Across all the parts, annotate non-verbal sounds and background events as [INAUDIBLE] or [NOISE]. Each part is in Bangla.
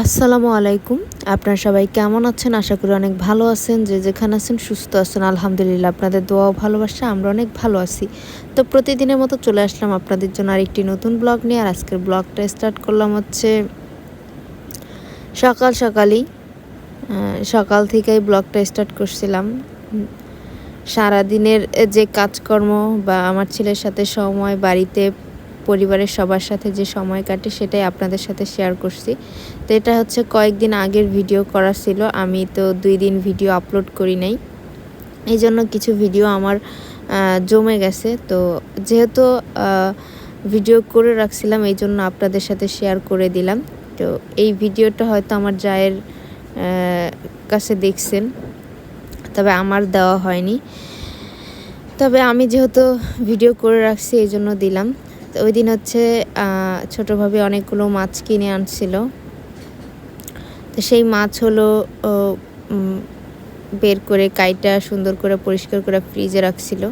আসসালামু আলাইকুম। আপনারা সবাই কেমন আছেন? আশা করি অনেক ভালো আছেন। যে যেখানে আছেন সুস্থ আছেন। আলহামদুলিল্লাহ, আপনাদের দোয়া ভালোবাসা আমরা অনেক ভালো আছি। তো প্রতিদিনের মতো চলে আসলাম আপনাদের জন্য আরেকটি নতুন ব্লগ নিয়ে। আর আজকের ব্লগটা স্টার্ট করলাম হচ্ছে সকাল সকালই। সকাল থেকেই ব্লগটা স্টার্ট করছিলাম। সারাদিনের যে কাজকর্ম বা আমার ছেলের সাথে সময়, বাড়িতে পরিবারের সবার সাথে যে সময় কাটে সেটাই আপনাদের সাথে শেয়ার করছি। তো এটা হচ্ছে কয়েকদিন আগের ভিডিও করা ছিল, আমি তো দুই দিন ভিডিও আপলোড করি নাই। এই জন্য কিছু ভিডিও আমার জমে গেছে। তো যেহেতু ভিডিও করে রাখছিলাম এই জন্য আপনাদের সাথে শেয়ার করে দিলাম। তো এই ভিডিওটা হয়তো আমার জায়ের কাছে দেখছেন, তবে আমার দেওয়া হয়নি। তবে আমি যেহেতু ভিডিও করে রাখছি এই জন্য দিলাম। তো ওই দিন হচ্ছে ছোটোভাবে অনেকগুলো মাছ কিনে আনছিল। তো সেই মাছ হলো বের করে কাইটা সুন্দর করে পরিষ্কার করে ফ্রিজে রাখছিল।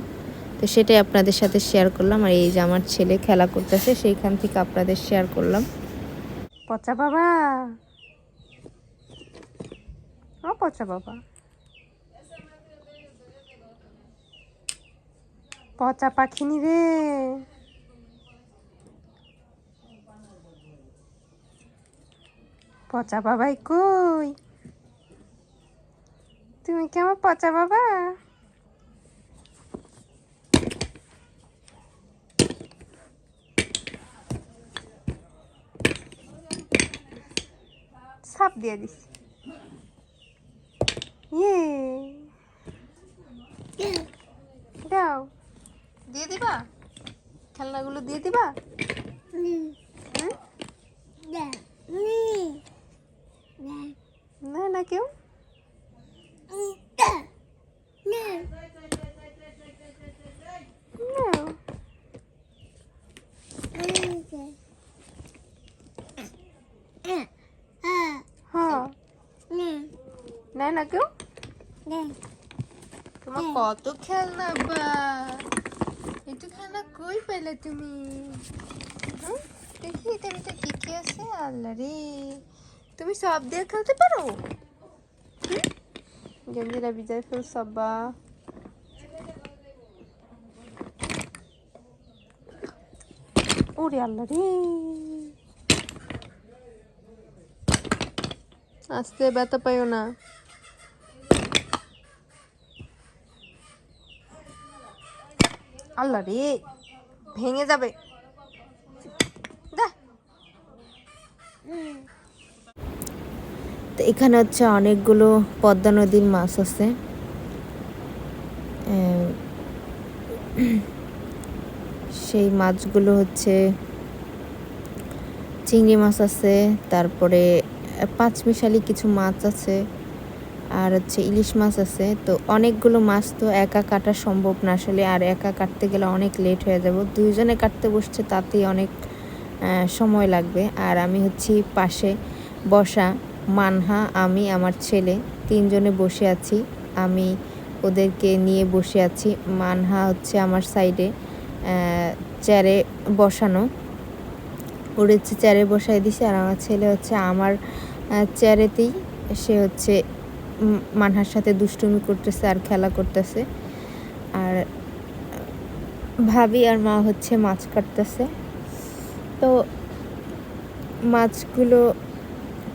তো সেটাই আপনাদের সাথে শেয়ার করলাম। আর এই যে আমার ছেলে খেলা করতেছে, সেইখান থেকে আপনাদের শেয়ার করলাম। পচা বাবা? ও পচা বাবা। পচা পাখিনি রে। পচা বাবাই কই? তুমি কেমন পচা বাবা? সাপ দিয়ে দিস ইয়ে দাও দিয়ে দিবা খেলনাগুলো দিয়ে দিবা হুম? না না কেউ না না কেউ? তোমার কত খেলনা বা। একটু খেলনা কই পেলে তুমি? দেখি এটা ভিতরে কি কি আছে? আল্লাহ রে। তুমি সব দিয়ে খেলতে পারো? গেঞ্জিরা বিজয় ফুল সব্বা ওরে আল্লাহ রে আস্তে ব্যথা পাইও না আল্লাহ রে ভেঙে যাবে দেখ তো এখানে হচ্ছে অনেকগুলো পদ্মা নদীর মাছ আছে। সেই মাছগুলো হচ্ছে চিংড়ি মাছ আছে, তারপরে পাঁচমিশালি কিছু মাছ আছে, আর হচ্ছে ইলিশ মাছ আছে। তো অনেকগুলো মাছ তো একা কাটা সম্ভব না আসলে, আর একা কাটতে গেলে অনেক লেট হয়ে যাব। দুইজনে কাটতে বসছে তাতেই অনেক সময় লাগবে। আর আমি হচ্ছি পাশে বসা। মানহা, আমি, আমার ছেলে, তিনজনে বসে আছি। আমি ওদেরকে নিয়ে বসে আছি। মানহা হচ্ছে আমার সাইডে চেয়ারে বসানো। ওর হচ্ছে চেয়ারে বসাই দিছে আর আমার ছেলে হচ্ছে আমার চেয়ারেতেই সে হচ্ছে মানহার সাথে দুষ্টুমি করতেছে আর খেলা করতেছে। আর ভাবি আর মা হচ্ছে মাছ কাটতেছে। তো মাছগুলো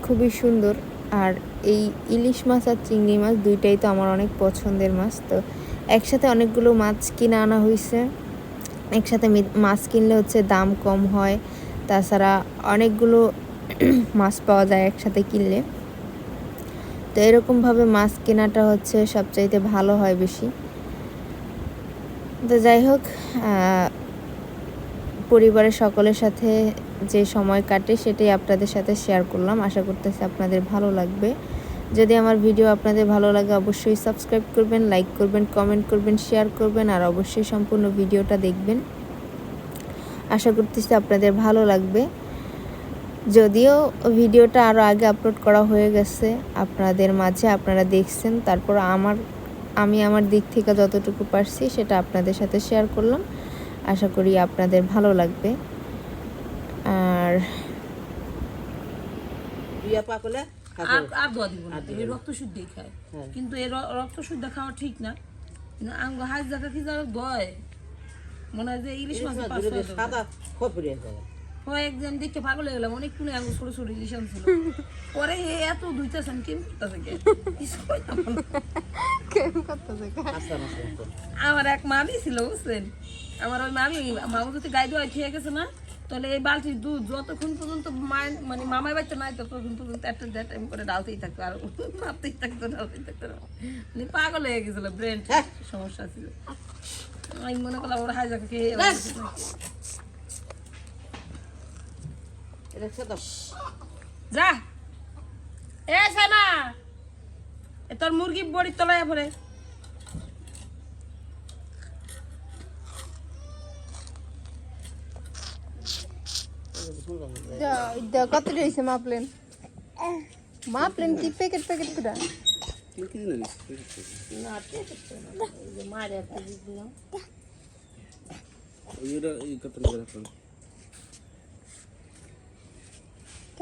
খুবই সুন্দর। আর এই ইলিশ মাছ আর চিংড়ি মাছ দুইটাই তো আমার অনেক পছন্দের মাছ। তো একসাথে অনেকগুলো মাছ কিনে আনা হয়েছে একসাথে মাছ কিনলে হচ্ছে দাম কম হয়। তাছাড়া অনেকগুলো [CLEARS THROAT] মাছ পাওয়া যায় একসাথে কিনলে। তো এরকমভাবে মাছ কেনাটা হচ্ছে সবচাইতে ভালো হয় বেশি। তো যাই হোক পরিবারের সকলের সাথে যে সময় কাটে সেটাই আপনাদের সাথে শেয়ার করলাম। আশা করতেছি আপনাদের ভালো লাগবে। যদি আমার ভিডিও আপনাদের ভালো লাগে, অবশ্যই সাবস্ক্রাইব করবেন লাইক করবেন কমেন্ট করবেন শেয়ার করবেন, আর অবশ্যই সম্পূর্ণ ভিডিওটা দেখবেন। আশা করতেছি আপনাদের ভালো লাগবে। যদিও ভিডিওটা আরও আগে আপলোড করা হয়ে গেছে, আপনাদের মাঝে আপনারা দেখছেন, তারপর আমার, আমি আমার দিক থেকে যতটুকু পারছি সেটা আপনাদের সাথে শেয়ার করলাম। আশা করি আপনাদের ভালো লাগবে। আর বিয়া পা করলে আর আর দোয়া দিব না এই রক্ত শুদ্ধি খায়। হ্যাঁ। কিন্তু এই রক্ত শুদ্ধ খাওয়া ঠিক না। কিন্তু আঙ্গ হাজ দেখা কি দয় মনে হয় যে ইলিশ মাছ। সাদা খপরে একদিন দেখে পাগল হয়ে গেলাম। অনেক কোনো আঙ্গ ছোট ছোট ইলিশ ছিল। পরে এ এত দুইতেছে আমি কেমন করতেছে কে কিছু করতেছে আস্তা মাছ মতো। আমার এক মামি ছিল বুঝছেন? আমার ওই মামি মামু যদি গাই দোয়া খেয়ে গেছে না তাহলে এই বালতির দুধ যতক্ষণ পর্যন্ত মায়ের মানে মামাই বাচ্চা নাই ততক্ষণ পর্যন্ত একটা দেড় টাইম করে ডালতেই থাকতো আর ভাবতেই থাকতো ডালতেই থাকতো মানে পাগল হয়ে গেছিল ব্রেন সমস্যা ছিল। আমি মনে করলাম ওর হাই জায়গা খেয়ে এবার কিছু না। এটা খেতাম যা। এ সানা এ তোর মুরগি বড়ির তলায় পড়ে। কত রয়েছে মাপলেন? মাপলেন কি প্যাকেট প্যাকেট পুরা মারে একটা দিলাম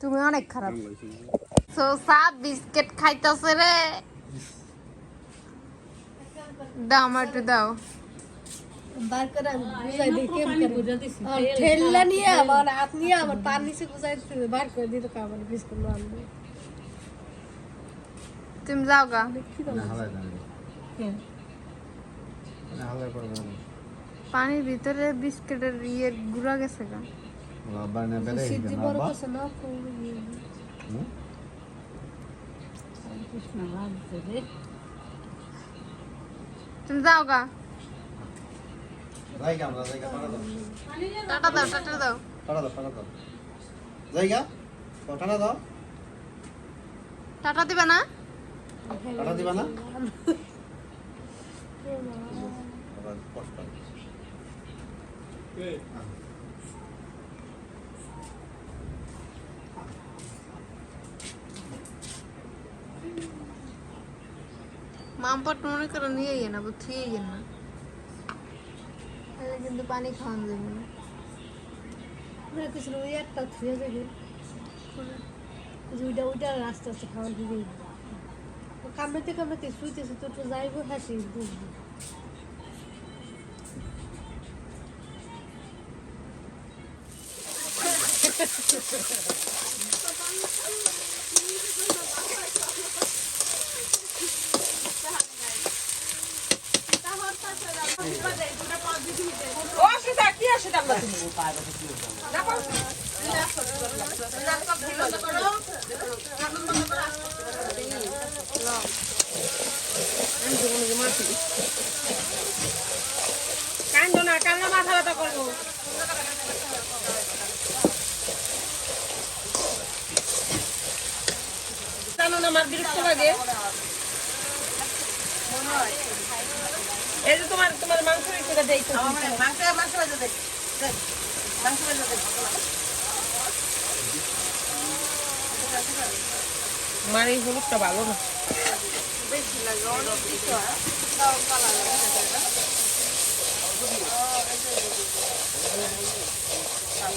তুমি অনেক খারাপ। সো সাপ বিস্কিট খাইতেছে রে। দাও আমার একটু দাও ঠেললা নিয়ে পার নিচে বার করে দিতে বিস্কুট আনবে। তুমি যাও গা। পানির ভিতরে বিস্কিটের ইয়ে গুড়া গেছে গা। সিদ্ধি বড় করছে না তুমি যাও গা টাটা দাও টাটা দাও জায়গা টানা দাও টাটা দিবে না টাটা দিবা না কষ্ট মামপট মনে করে নিয়ে ইয়ে না বুঝছি ইয়ে না তাহলে কিন্তু পানি খাওয়ান যাবে না আমরা কিছু ওই একটা ছুঁয়ে যাবে ওইটা ওইটা আস্তে আস্তে খাওয়া দিবে কামড়াতে কামড়াতে শুইতেছে তো তো যাইবো হাসি বুঝব ও সেটা কি আছে দাম তুমি কান্দো না কান্না মাথা ব্যথা করব। জানো না আমার বিরক্ত লাগে? এই যে তোমার তোমার মাংস রেখে দেয় তো। আমার এই হলুদটা ভালো না। আমি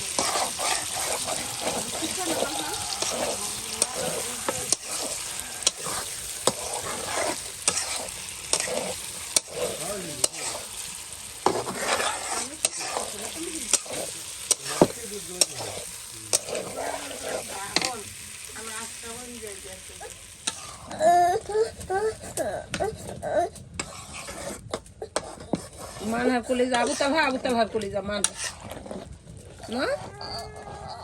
মানহার কলিজা আবু তাভা আবু তাভার কলিজা মানহার না?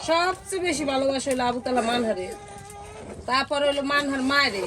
সবচেয়ে বেশি ভালোবাসা হইল আবু তালা মানহারে তারপর হইল মানহার মায়েরে।